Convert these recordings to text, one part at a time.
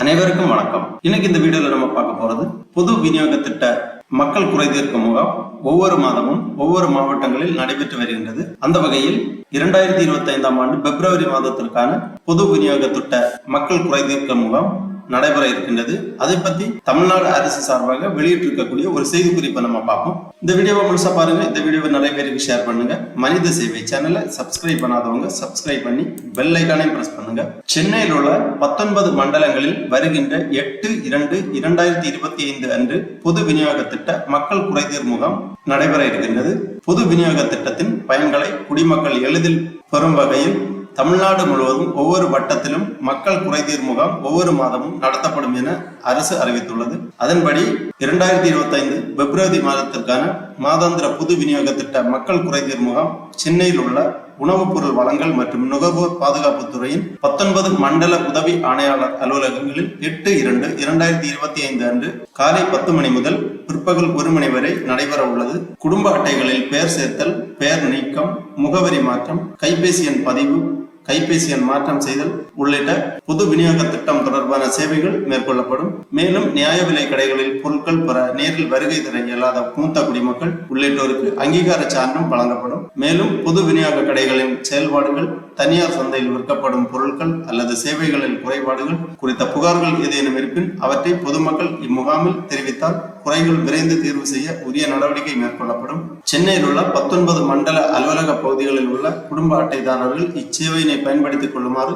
அனைவருக்கும் வணக்கம். இன்னைக்கு இந்த வீடியோல நம்ம பார்க்க போறது பொது விநியோக திட்ட மக்கள் குறைதீர்க்கும் முகாம். ஒவ்வொரு மாதமும் ஒவ்வொரு மாவட்டங்களில் நடைபெற்று வருகின்றது. அந்த வகையில் இரண்டாயிரத்தி இருபத்தி ஐந்தாம் ஆண்டு பிப்ரவரி மாதத்திற்கான பொது விநியோக திட்ட மக்கள் குறைதீர்க்கும் முகாம் நடைபெற இருக்கின்றது. அதை பத்தி தமிழ்நாடு அரசு சார்பாக வெளியிட்டிருக்கக்கூடிய ஒரு செய்தி குறிப்பை நம்ம பார்ப்போம். இந்த வீடியோவை முழுசா பாருங்க. இந்த வீடியோவை நிறைய பேருக்கு ஷேர் பண்ணுங்க. மனித சேவை சேனலை சப்ஸ்கிரைப் பண்ணாதவங்க சப்ஸ்கிரைப் பண்ணி பெல் ஐக்கானையும் பிரஸ் பண்ணுங்க. சென்னையில் உள்ள பத்தொன்பது மண்டலங்களில் வருகின்ற எட்டு இரண்டு இரண்டாயிரத்தி இருபத்தி ஐந்து அன்று பொது விநியோக திட்ட மக்கள் குறைதீர் முகாம் நடைபெற இருக்கின்றது. பொது விநியோக திட்டத்தின் பயன்களை குடிமக்கள் எளிதில் பெறும் வகையில் தமிழ்நாடு முழுவதும் ஒவ்வொரு வட்டத்திலும் மக்கள் குறைதீர் முகாம் ஒவ்வொரு மாதமும் நடத்தப்படும் என அரசு அறிவித்துள்ளது. அதன்படி இரண்டாயிரத்தி இருபத்தி ஐந்து பிப்ரவரி மாதத்திற்கான மாதாந்திர பொது விநியோக திட்ட மக்கள் குறைதீர் முகாம் சென்னையில் உள்ள உணவுப் பொருள் வழங்கல் மற்றும் நுகர்வோர் பாதுகாப்பு துறையின் பத்தொன்பது மண்டல உதவி ஆணையாளர் அலுவலகங்களில் எட்டு இரண்டு இரண்டாயிரத்தி இருபத்தி ஐந்து அன்று காலை பத்து மணி முதல் பிற்பகல் ஒரு மணி வரை நடைபெற உள்ளது. குடும்ப அட்டைகளில் பெயர் சேர்த்தல் பெயர் நீக்கம் முகவரி மாற்றம் கைபேசி எண் பதிவு கைபேசி எண் மாற்றம் செய்தல் உள்ளிட்ட புது விநியோக திட்டம் தொடர்பான சேவைகள் மேற்கொள்ளப்படும். மேலும் நியாய விலை கடைகளில் பொருட்கள் பெற நேரில் வருகை தர இயலாத மூத்த குடிமக்கள் உள்ளிட்டோருக்கு அங்கீகார சான்றும் வழங்கப்படும். மேலும் பொது விநியோக கடைகளின் செயல்பாடுகள் தனியார் சந்தையில் விற்கப்படும் பொருட்கள் அல்லது சேவைகளில் குறைபாடுகள் குறித்த புகார்கள் ஏதேனும் இருப்பின் அவற்றை பொதுமக்கள் இம்முகாமில் தெரிவித்தால் குறைகள் விரைந்து தீர்வு செய்ய உரிய நடவடிக்கை மேற்கொள்ளப்படும். சென்னையில் உள்ள பத்தொன்பது மண்டல அலுவலக பகுதிகளில் உள்ள குடும்ப அட்டைதாரர்கள் இச்சேவையினை பயன்படுத்திக் கொள்ளுமாறு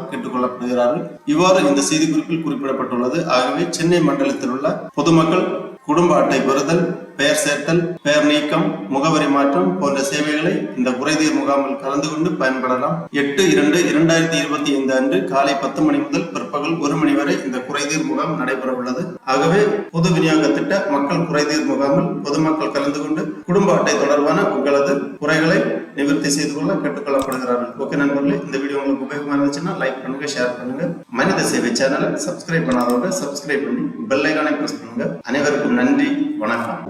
கேட்டுக்கொள்ளப்படுகிறார்கள் இவ்வாறு இந்த செய்திக்குறிப்பில் குறிப்பிடப்பட்டுள்ளது. ஆகவே சென்னை மண்டலத்தில் உள்ள பொதுமக்கள் குடும்ப அட்டை பெறுதல் பெயர் சேர்த்தல் பெயர் நீக்கம் முகவரி மாற்றம் போன்ற சேவைகளை இந்த குறைதீர் முகாமில் கலந்து கொண்டு பயன்படலாம். எட்டு இரண்டு இரண்டாயிரத்தி இருபத்தி ஐந்து அன்று காலை பத்து மணி முதல் பிற்பகல் ஒரு மணி வரை இந்த குறைதீர் முகாம் நடைபெற உள்ளது. ஆகவே பொது விநியோக திட்ட மக்கள் குறைதீர் முகாமில் பொதுமக்கள் கலந்து கொண்டு குடும்ப அட்டை தொடர்பான உங்களது குறைகளை நிவர்த்தி செய்து கொள்ள கேட்டுக்கொள்ளப்படுகிறார்கள். ஓகே நண்பர்களே இந்த வீடியோ உங்களுக்கு உபயோகமா இருந்துச்சுன்னா லைக் பண்ணுங்க ஷேர் பண்ணுங்க. மனித சேவை சேனலை சப்ஸ்கிரைப் பண்ணாதவங்க சப்ஸ்கிரைப் பண்ணி பெல் ஐக்கானை பிரஸ் பண்ணுங்க. அனைவருக்கும் நன்றி வணக்கம்.